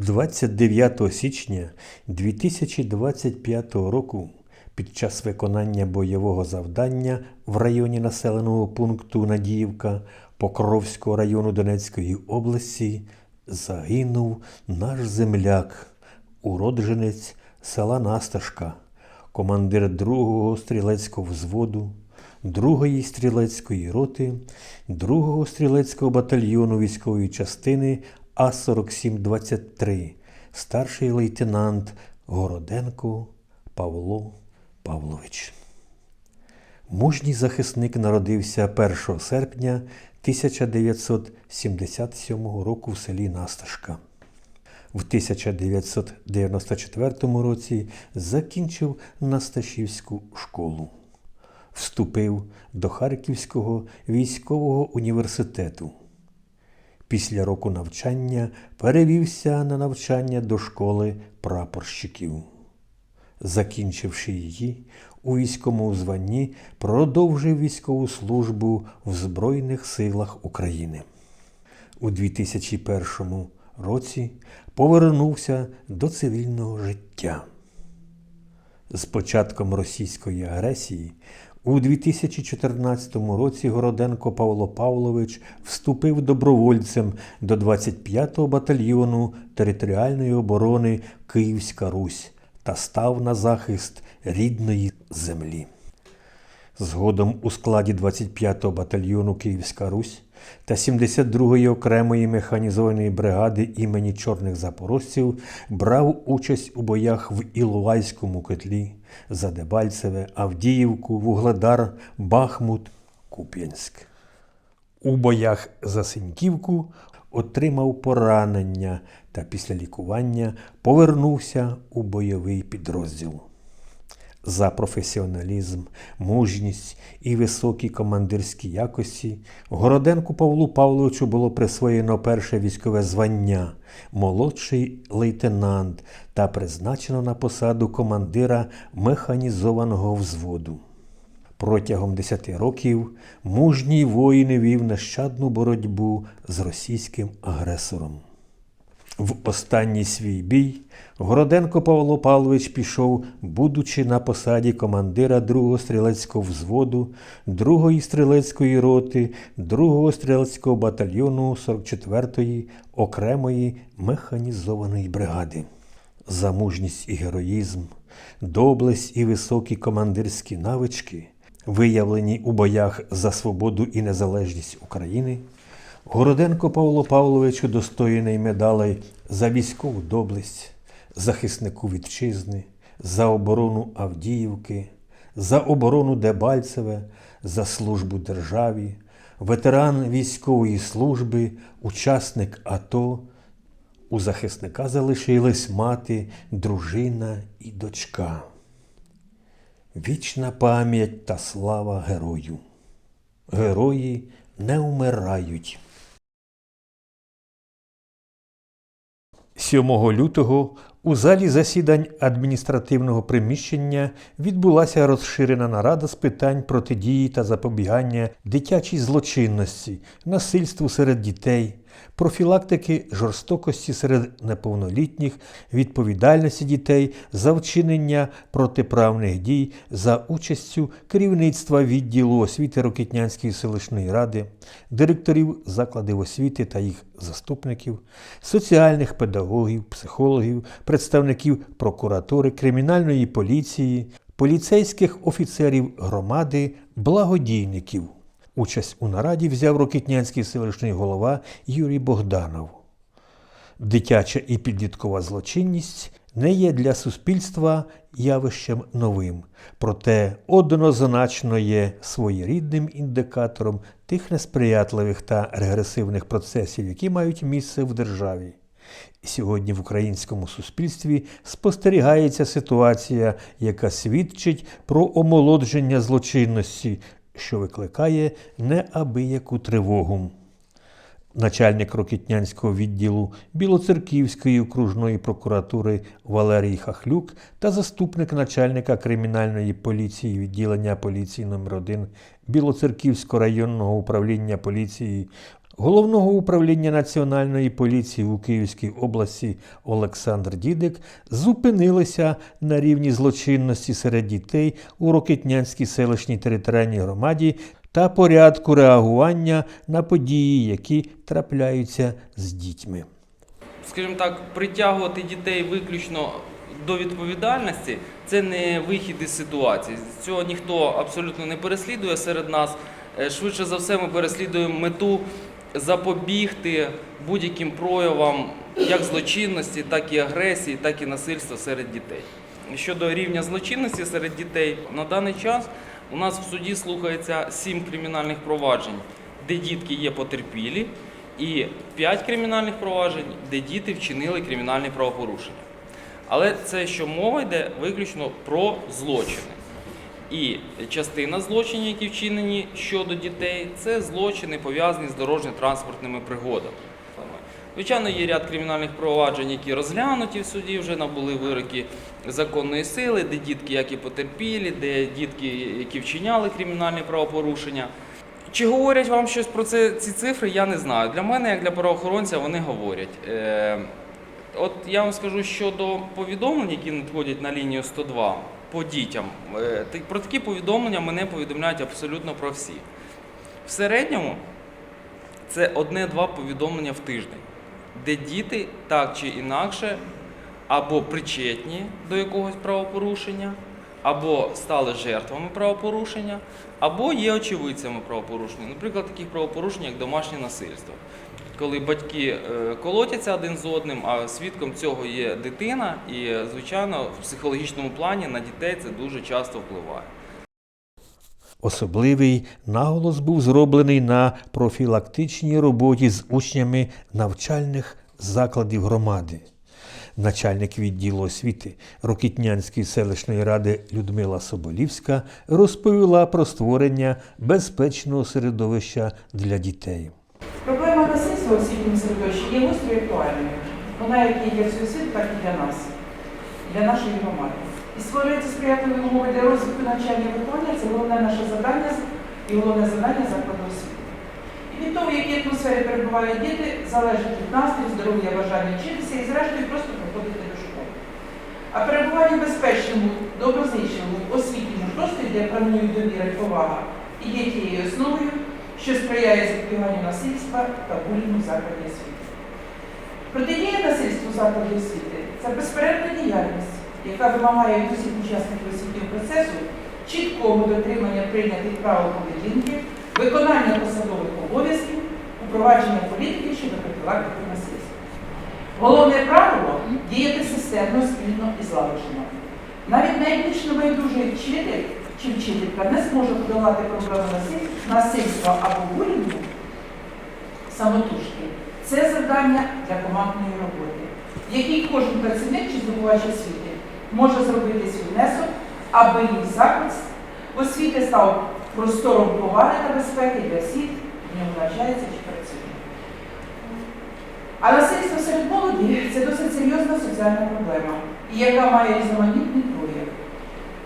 29 січня 2025 року під час виконання бойового завдання в районі населеного пункту Надіївка Покровського району Донецької області загинув наш земляк, уродженець села Насташка, командир 2-го стрілецького взводу, 2-ї стрілецької роти, 2-го стрілецького батальйону військової частини А4723, старший лейтенант Городенко Павло Павлович. Мужній захисник народився 1 серпня 1977 року в селі Насташка. В 1994 році закінчив Насташівську школу. Вступив до Харківського військового університету. Після року навчання перевівся на навчання до школи прапорщиків. Закінчивши її, у військовому званні продовжив військову службу в Збройних силах України. У 2001 році повернувся до цивільного життя. З початком російської агресії у 2014 році Городенко Павло Павлович вступив добровольцем до 25-го батальйону територіальної оборони Київська Русь та став на захист рідної землі. Згодом у складі 25-го батальйону Київська Русь та 72-ї окремої механізованої бригади імені Чорних Запорожців брав участь у боях в Іловайському котлі, Задебальцеве, Авдіївку, Вугледар, Бахмут, Куп'янськ. У боях за Синьківку отримав поранення та після лікування повернувся у бойовий підрозділ. За професіоналізм, мужність і високі командирські якості Городенку Павлу Павловичу було присвоєно перше військове звання, молодший лейтенант та призначено на посаду командира механізованого взводу. Протягом 10 років мужній воїн вів нещадну боротьбу з російським агресором. В останній свій бій Городенко Павло Павлович пішов, будучи на посаді командира 2-го стрілецького взводу, 2-ї стрілецької роти, 2-го стрілецького батальйону 44-ї окремої механізованої бригади. За мужність і героїзм, доблесть і високі командирські навички, виявлені у боях за свободу і незалежність України, Городенко Павло Павлович удостоєний медалей за військову доблесть, захиснику вітчизни, за оборону Авдіївки, за оборону Дебальцеве, за службу державі, ветеран військової служби, учасник АТО. У захисника залишились мати, дружина і дочка. Вічна пам'ять та слава герою. Герої не вмирають. 7 лютого у залі засідань адміністративного приміщення відбулася розширена нарада з питань протидії та запобігання дитячій злочинності, насильству серед дітей, профілактики жорстокості серед неповнолітніх, відповідальності дітей за вчинення протиправних дій за участю керівництва відділу освіти Рокітнянської селищної ради, директорів закладів освіти та їх заступників, соціальних педагогів, психологів, представників прокуратури, кримінальної поліції, поліцейських офіцерів громади, благодійників. Участь у нараді взяв Рокітнянський селищний голова Юрій Богданов. Дитяча і підліткова злочинність не є для суспільства явищем новим, проте однозначно є своєрідним індикатором тих несприятливих та регресивних процесів, які мають місце в державі. Сьогодні в українському суспільстві спостерігається ситуація, яка свідчить про омолодження злочинності, що викликає неабияку тривогу. Начальник Рокітнянського відділу Білоцерківської окружної прокуратури Валерій Хахлюк та заступник начальника кримінальної поліції відділення поліції номер 1 Білоцерківського районного управління поліції Головного управління Національної поліції у Київській області Олександр Дідик зупинилися на рівні злочинності серед дітей у Рокитнянській селищній територіальній громаді та порядку реагування на події, які трапляються з дітьми. скажімо так, притягувати дітей виключно до відповідальності це не вихід із ситуації. Цього ніхто абсолютно не переслідує серед нас. Е, Швидше за все, ми переслідуємо мету запобігти будь-яким проявам як злочинності, так і агресії, так і насильства серед дітей. Щодо рівня злочинності серед дітей, на даний час у нас в суді слухається сім кримінальних проваджень, де дітки є потерпілі, і п'ять кримінальних проваджень, де діти вчинили кримінальні правопорушення. Але це що мова йде виключно про злочини. І частина злочинів, які вчинені щодо дітей, це злочини пов'язані з дорожньо-транспортними пригодами. Звичайно, є ряд кримінальних проваджень, які розглянуті в суді, вже набули вироки законної сили, де дітки як і потерпілі, де дітки, які вчиняли кримінальні правопорушення. Чи говорять вам щось про це, ці цифри, я не знаю. Для мене, як для правоохоронця, вони говорять. Е, От я вам скажу щодо повідомлень, які надходять на лінію 102 по дітям. Е, Про такі повідомлення мене повідомляють абсолютно про всі. В середньому це одне-два повідомлення в тиждень, де діти так чи інакше або причетні до якогось правопорушення, або стали жертвами правопорушення, або є очевидцями правопорушення. Наприклад, таких правопорушень, як домашнє насильство. Коли батьки е, колотяться один з одним, а свідком цього є дитина, і, звичайно, в психологічному плані на дітей це дуже часто впливає. Особливий наголос був зроблений на профілактичній роботі з учнями навчальних закладів громади. Начальник відділу освіти Рокітнянської селищної ради Людмила Соболівська розповіла про створення безпечного середовища для дітей. Проблема насильства у освітньому середовищі є гостро актуальною. Вона як і для всього так і для нас, для нашої громади. І створюється сприятливі умови для розвитку навчання і виховання це головне наше завдання і головне завдання закладу освіти. І від того, в якій атмосфері перебувають діти, залежить від настрою, здоров'я, бажання вчитися і, зрештою, просто приходити до школи. А перебування в безпечному, доброзичному, освітньому просторі, де панують довіра і повага, і є тією основою, що сприяє запобіганню насильства та булінгу закладі освіти. Протидія насильству в закладі освіти це безперервна діяльність, яка вимагає від усіх учасників освітнього процесу чіткого дотримання прийнятих правил поведінки, виконання посадових обов'язків, упровадження політики щодо профілактики насильства. Головне правило діяти системно, спільно і злагоджено. Навіть найбільш небайдужий вчитель чи вчителька не зможе подолати проблему насильства або булінгу самотужки. Це завдання для командної роботи, в якій кожен працівник чи здобувач освіти може зробити свій внесок, аби їх заклад освіти став простором поваги та безпеки для всіх, в ньому навчається чи працює. А насильство серед молоді це досить серйозна соціальна проблема, і яка має різноманітний прояв.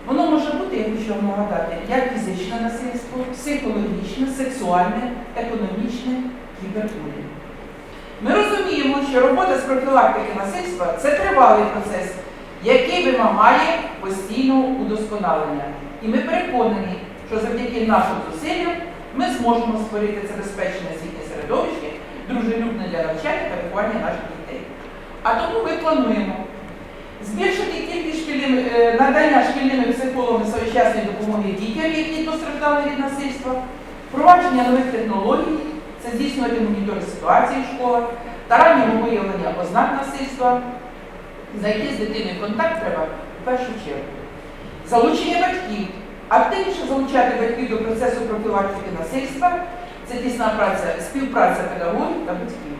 Воно може бути, я хочу вам як фізичне насильство, психологічне, сексуальне, економічне, кібербулінг. Ми розуміємо, що робота з профілактики насильства це тривалий процес, який вимагає постійного удосконалення. І ми переконані, що завдяки нашим зусиллям ми зможемо створити це безпечне освітнє середовище, дружелюбне для навчання та виховання наших дітей. А тому ми плануємо збільшити кількість шкільними, е, надання шкільними психологами своєчасної допомоги дітям, які постраждали від насильства, впровадження нових технологій, це здійснювати моніторинг ситуації в школах та раннього виявлення ознак насильства, знайти з дитиною контакт треба в першу чергу. Залучення батьків. Активніше залучати батьків до процесу профілактики насильства це тісна праця, співпраця педагогів та батьків.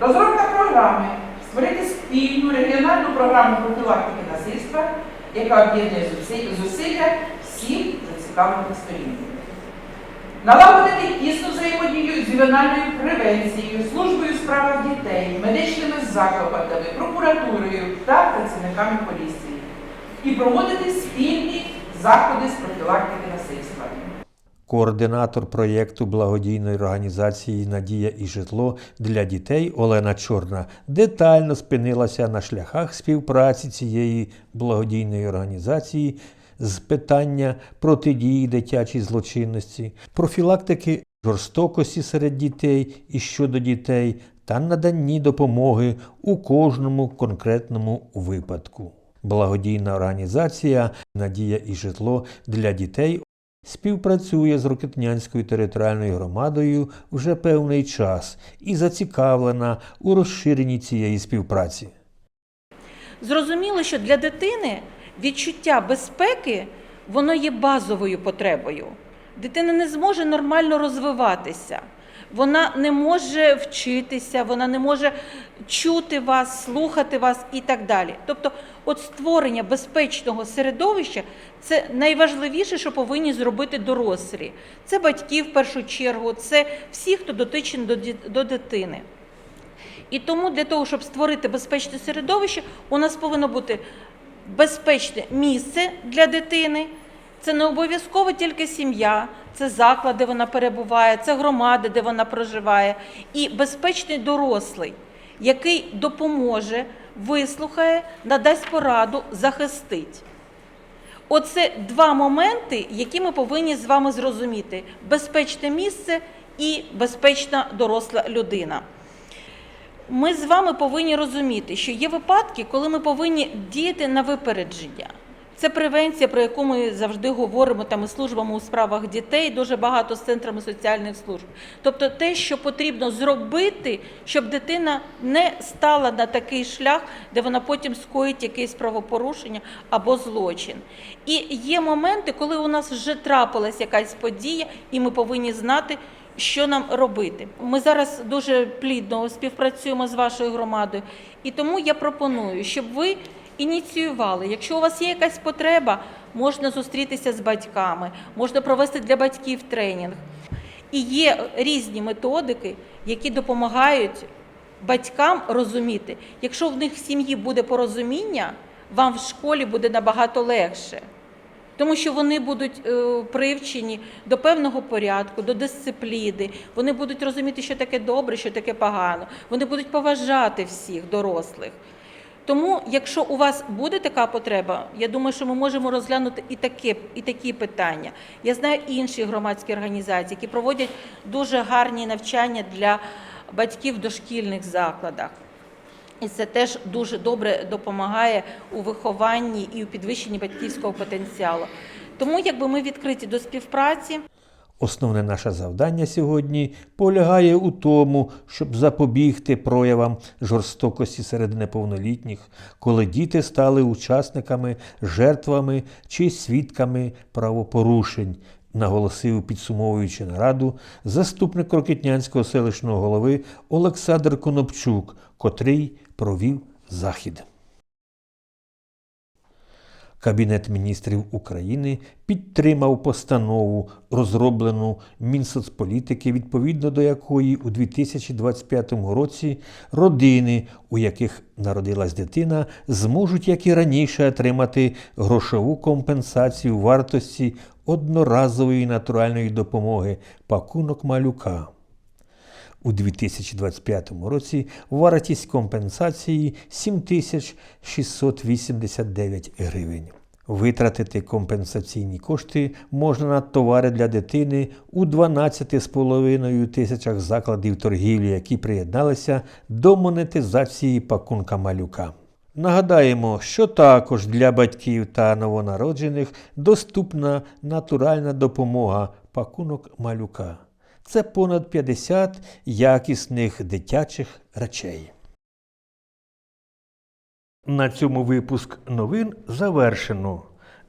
Розробка програми, створити спільну регіональну програму профілактики насильства, яка об'єднує зусилля всіх зацікавлених сторін. Налагодити тісну взаємодію з ювенальною превенцією, службою у справах дітей, медичними закладами, прокуратурою та працівниками поліції. І проводити спільні заходи з профілактики. Координатор проєкту благодійної організації Надія і житло для дітей Олена Чорна детально спинилася на шляхах співпраці цієї благодійної організації з питання протидії дитячій злочинності, профілактики жорстокості серед дітей і щодо дітей та наданні допомоги у кожному конкретному випадку. Благодійна організація Надія і житло для дітей співпрацює з Рокетнянською територіальною громадою вже певний час і зацікавлена у розширенні цієї співпраці. Зрозуміло, що для дитини відчуття безпеки воно є базовою потребою. Дитина не зможе нормально розвиватися, вона не може вчитися, вона не може чути вас, слухати вас і так далі. Тобто, от створення безпечного середовища це найважливіше, що повинні зробити дорослі. Це батьки в першу чергу, це всі, хто дотичний до до дитини. І тому для того, щоб створити безпечне середовище, у нас повинно бути безпечне місце для дитини. Це не обов'язково тільки сім'я, це заклад, де вона перебуває, це громада, де вона проживає, і безпечний дорослий, який допоможе, вислухає, надасть пораду, захистить. Оце два моменти, які ми повинні з вами зрозуміти: безпечне місце і безпечна доросла людина. Ми з вами повинні розуміти, що є випадки, коли ми повинні діяти на випередження. Це превенція, про яку ми завжди говоримо там із службами у справах дітей, дуже багато з центрами соціальних служб. Тобто те, що потрібно зробити, щоб дитина не стала на такий шлях, де вона потім скоїть якесь правопорушення або злочин. І є моменти, коли у нас вже трапилась якась подія, і ми повинні знати, що нам робити. Ми зараз дуже плідно співпрацюємо з вашою громадою, і тому я пропоную, щоб ви ініціювали. Якщо у вас є якась потреба, можна зустрітися з батьками, можна провести для батьків тренінг. І є різні методики, які допомагають батькам розуміти, якщо в них в сім'ї буде порозуміння, вам в школі буде набагато легше. Тому що вони будуть е, привчені до певного порядку, до дисципліни. Вони будуть розуміти, що таке добре, що таке погано. Вони будуть поважати всіх дорослих. Тому, якщо у вас буде така потреба, я думаю, що ми можемо розглянути і таке, і такі питання. Я знаю інші громадські організації, які проводять дуже гарні навчання для батьків в дошкільних закладах. І це теж дуже добре допомагає у вихованні і у підвищенні батьківського потенціалу. Тому якби ми відкриті до співпраці. Основне наше завдання сьогодні полягає у тому, щоб запобігти проявам жорстокості серед неповнолітніх, коли діти стали учасниками, жертвами чи свідками правопорушень, наголосив, підсумовуючи нараду, заступник Рокетнянського селищного голови Олександр Конопчук, котрий провів захід. Кабінет міністрів України підтримав постанову, розроблену Мінсоцполітики, відповідно до якої у 2025 році родини, у яких народилась дитина, зможуть, як і раніше, отримати грошову компенсацію вартості одноразової натуральної допомоги пакунок малюка. У 2025 році вартість компенсації 7689 гривень. Витратити компенсаційні кошти можна на товари для дитини у 12,5 тисячах закладів торгівлі, які приєдналися до монетизації пакунка малюка. Нагадаємо, що також для батьків та новонароджених доступна натуральна допомога пакунок малюка. Це понад 50 якісних дитячих речей. На цьому випуск новин завершено.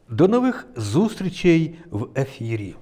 До нових зустрічей в ефірі.